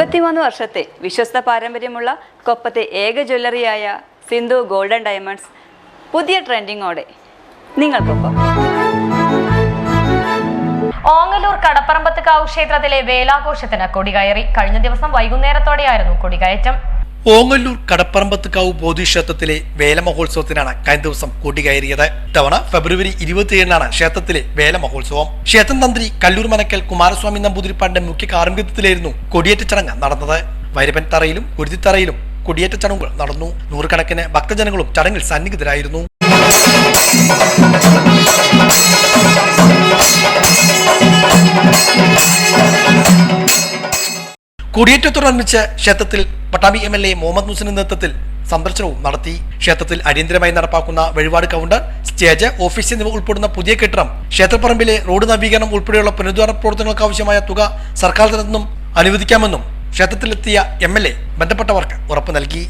അൻപത്തിമൂന്ന് വർഷത്തെ വിശ്വസ്ത പാരമ്പര്യമുള്ള കൊപ്പത്തെ ഏക ജ്വല്ലറിയായ സിന്ധു ഗോൾഡൻ ഡയമണ്ട്സ് പുതിയ ട്രെൻഡിങ്ങോടെ നിങ്ങൾക്കൊപ്പം. ഓങ്ങല്ലൂർ കടപ്പറമ്പത്തുകാവ് ക്ഷേത്രത്തിലെ വേലാഘോഷത്തിന് കൊടികയറി. കഴിഞ്ഞ ദിവസം വൈകുന്നേരത്തോടെയായിരുന്നു കൊടികയറ്റം. ഓങ്ങല്ലൂർ കടപ്പറമ്പത്തുകാവ് ബോധിക്ഷേത്രത്തിലെ വേല മഹോത്സവത്തിനാണ് കഴിഞ്ഞ ദിവസം കൊടികയറിയത്. ഇത്തവണ ഫെബ്രുവരി ഇരുപത്തിയേഴിനാണ് ക്ഷേത്രത്തിലെ വേല മഹോത്സവം ക്ഷേത്രം തന്ത്രി കല്ലൂർ മനക്കൽ കുമാരസ്വാമി നമ്പൂതിരിപ്പാടിന്റെ മുഖ്യ കാർമ്മികത്വത്തിലായിരുന്നു കൊടിയേറ്റ ചടങ്ങ് നടന്നത്. വൈരപ്പൻ തറയിലും കുരുതിത്തറയിലും കൊടിയേറ്റ ചടങ്ങുകൾ നടന്നു. നൂറുകണക്കിന് ഭക്തജനങ്ങളും ചടങ്ങിൽ സന്നിഹിതരായിരുന്നു. കൊടിയേറ്റത്തോടനുബന്ധിച്ച് ക്ഷേത്രത്തിൽ Pattambi M L A Muhammad മുസിന്റെ നേതൃത്വത്തിൽ സന്ദർശനവും നടത്തി. ക്ഷേത്രത്തിൽ അടിയന്തരമായി നടപ്പാക്കുന്ന വഴിപാട് കൗണ്ടർ സ്റ്റേജ് ഓഫീസ് എന്നിവ ഉൾപ്പെടുന്ന പുതിയ കെട്ടിടം ക്ഷേത്രപ്പറമ്പിലെ റോഡ് നവീകരണം ഉൾപ്പെടെയുള്ള പുനരുദ്ധാരണ പ്രവർത്തനങ്ങൾക്ക് ആവശ്യമായ തുക സർക്കാർ തലത്തിൽ നിന്നും അനുവദിക്കാമെന്നും ക്ഷേത്രത്തിലെത്തിയ എം എൽ എ ബന്ധപ്പെട്ടവർക്ക് ഉറപ്പ് നൽകി.